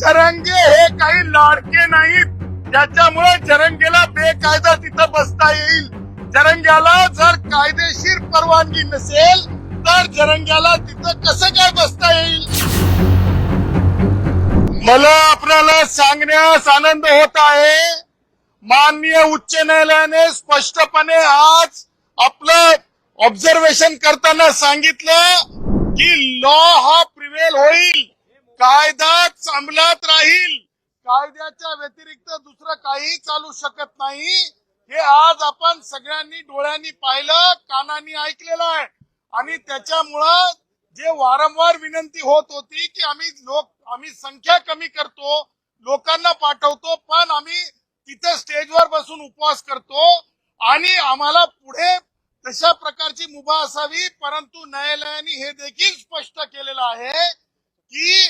जरंगे हे काही लाडके नाहीत. त्याच्यामुळे जरंगेला बेकायदा तिथं बसता येईल. जरंग्याला जर कायदेशीर परवानगी नसेल तर जरंग्याला तिथं कसं काय बसता येईल? मला आपल्याला सांगण्यास आनंद होत आहे. माननीय उच्च न्यायालयाने स्पष्टपणे आज आपलं ऑब्झर्वेशन करताना सांगितलं की लॉ हा प्रिवेल होईल. कायदा अंमलात राहील. कायद्याच्या व्यतिरिक्त दुसरं काही चालू शकत नाही. हे आज आपण सगळ्यांनी डोळ्यांनी पाहिलं कानांनी ऐकलेलं आहे. आणि त्याच्यामुळं जे वारंवार विनंती होत होती की आम्ही लोक आम्ही संख्या कमी करतो लोकांना पाठवतो पण आम्ही तिथे स्टेजवर बसून उपवास करतो. आणि आम्हाला पुढे तशा प्रकारची मुभा असावी परंतु न्यायालयाने हे देखील स्पष्ट केलेलं आहे की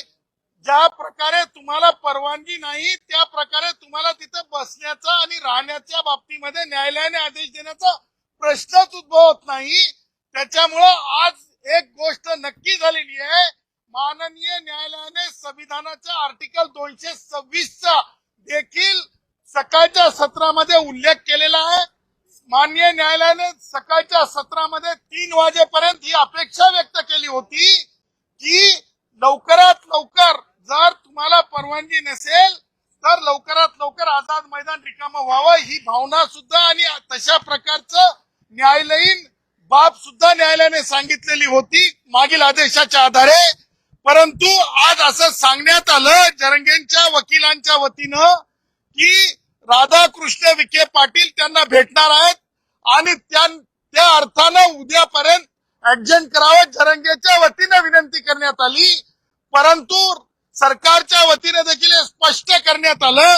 ज्या प्रकारे तुम्हाला परवानगी नाही त्या प्रकारे तुम्हाला तिथं बसण्याचा आणि राहण्याच्या बाबतीमध्ये न्यायालयाने आदेश देण्याचा प्रश्नच उद्भवत नाही. त्याच्यामुळं आज एक गोष्ट नक्की झालेली आहे. माननीय न्यायालयाने संविधानाच्या आर्टिकल दोनशे सव्वीस चा देखील सकाळच्या सत्रामध्ये उल्लेख केलेला आहे. माननीय न्यायालयाने सकाळच्या सत्रामध्ये तीन वाजेपर्यंत ही अपेक्षा व्यक्त केली होती की लवकरात लवकर परवानगी नसेल तर लवकरात लवकर आझाद मैदान रिकामं व्हावं ही भावना सुद्धा आणि तशा प्रकारचं न्यायालयीन बाब सुद्धा न्यायालयाने सांगितलेली होती मागील आदेशाच्या आधारे. परंतु आज असं सांगण्यात आलं जरंगेंच्या वकिलांच्या वतीनं की राधाकृष्ण विखे पाटील त्यांना भेटणार आहेत आणि त्या त्या अर्थानं उद्यापर्यंत ऍडजस्ट करावं जरंगेच्या वतीनं विनंती करण्यात आली. परंतु सरकारच्या वतीने देखील स्पष्ट करण्यात आलं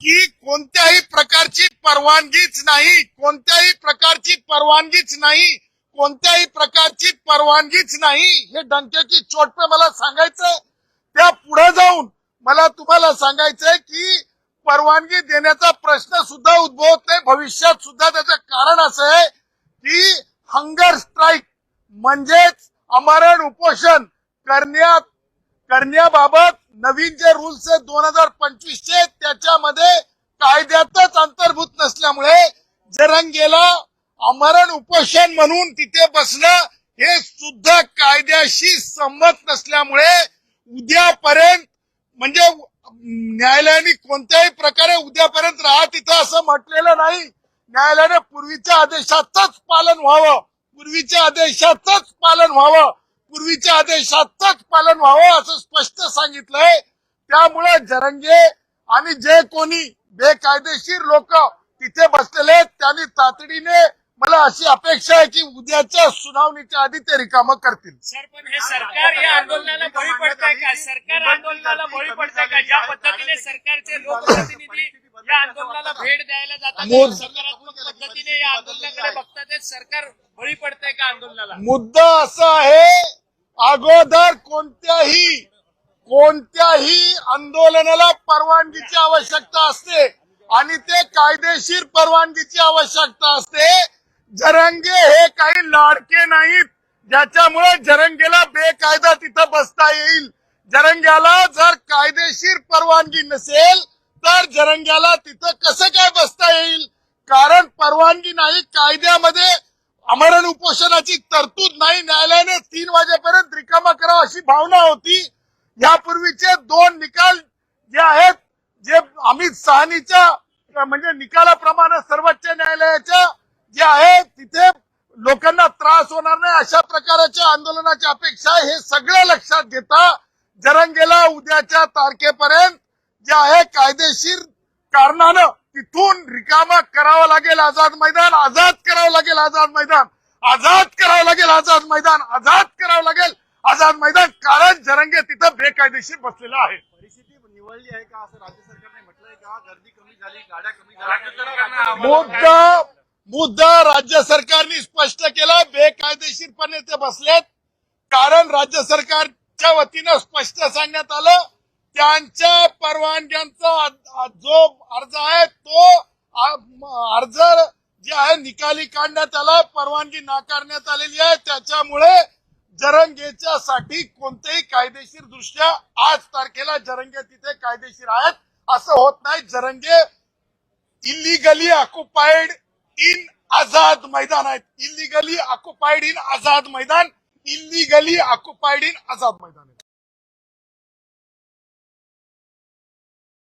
की कोणत्याही प्रकारची परवानगीच नाही कोणत्याही प्रकारची परवानगीच नाही कोणत्याही प्रकारची परवानगीच नाही. हे डंक्याची चोटपे मला सांगायचं त्या पुढे जाऊन मला तुम्हाला सांगायचंय की परवानगी देण्याचा प्रश्न सुद्धा उद्भवत नाही. भविष्यात सुद्धा त्याचं कारण असं आहे की हंगर स्ट्राईक म्हणजेच अमरण उपोषण करण्यात करण्याबाबत नवीन जे रूल्स आहेत दोन हजार पंचवीसचे त्याच्यामध्ये कायद्यातच अंतर्भूत नसल्यामुळे जरंगेला अमरण उपोषण म्हणून तिथे बसणं हे सुद्धा कायद्याशी संमत नसल्यामुळे उद्यापर्यंत म्हणजे न्यायालयाने कोणत्याही प्रकारे उद्यापर्यंत राहा तिथं असं म्हटलेलं नाही. न्यायालयाने पूर्वीच्या आदेशाचंच पालन व्हावं. पूर्वीच्या आदेशाचंच पालन व्हावं. पूर्वीच्या आदेशाचंच पालन व्हावं असं स्पष्ट सांगितलंय. त्यामुळे जरंगे आणि जे कोणी बेकायदेशीर लोक तिथे बसलेले त्यांनी तातडीने मला अशी अपेक्षा आहे की उद्याच्या सुनावणीच्या आधी ते रिकामं करतील. सर पण हे सरकार या आंदोलनाला बळी पडतंय का? सरकार आंदोलनाला बळी पडतंय का? ज्या पद्धतीने सरकारचे लोकप्रतिनिधी या आंदोलनाला भेट द्यायला जातात सकारात्मक पद्धतीने या आंदोलनाकडे बघतात सरकार बळी पडतंय का आंदोलनाला? मुद्दा असा आहे अगोदर कोणत्याही कोणत्याही आंदोलनाला परवानगीची आवश्यकता असते आणि ते कायदेशीर परवानगीची आवश्यकता असते. जरंगे हे काही लाडके नाहीत. ज्याच्यामुळे जरंगेला बेकायदा तिथं बसता येईल. जरंग्याला जर कायदेशीर परवानगी नसेल तर जरंग्याला तिथं कसं काय बसता येईल? कारण परवानगी नाही कायद्यामध्ये आमरण उपोषणाची तरतूद नाही न्यायालयाने तीन वाजेपर्यंत रिकामा करावा अशी भावना होती. यापूर्वीचे दोन निकाल जे आहेत जे अमित साहनीच्या म्हणजे निकालाप्रमाणे सर्वोच्च न्यायालयाच्या जे आहे तिथे लोकांना त्रास होणार नाही अशा प्रकारच्या आंदोलनाची अपेक्षा हे सगळं लक्षात घेता जरंगेला उद्याच्या तारखेपर्यंत जे आहे कायदेशीर कारणानं तिथून रिकामा करावं लागेल आझाद मैदान आझाद करावं लागेल आझाद मैदान आझाद करावं लागेल आझाद मैदान आझाद करावं लागेल आझाद मैदान कारण जरंगे तिथं बेकायदेशीर बसलेलं आहे. परिस्थिती निवडली आहे का? असं राज्य सरकारने म्हटलंय का? गर्दी कमी झाली गाड्या कमी झाल्या. मुद्दा मुद्दा राज्य सरकारने स्पष्ट केला बेकायदेशीरपणे ते बसलेत. कारण राज्य सरकारच्या वतीनं स्पष्ट सांगण्यात आलं त्यांच्या परवानग्यांचा जो अर्ज आहे तो अर्ज जे आहे निकाली काढण्यात आला परवानगी नाकारण्यात आलेली आहे. त्याच्यामुळे जरंगेच्या साठी कोणतेही कायदेशीर दृष्ट्या आज तारखेला जरंगे तिथे कायदेशीर आहेत. असं होत नाही. Jarange illegally occupied in Azad Maidan आहेत. इलिगली ऑक्युपाईड इन आझाद मैदान illegally occupied in Azad Maidan आहेत.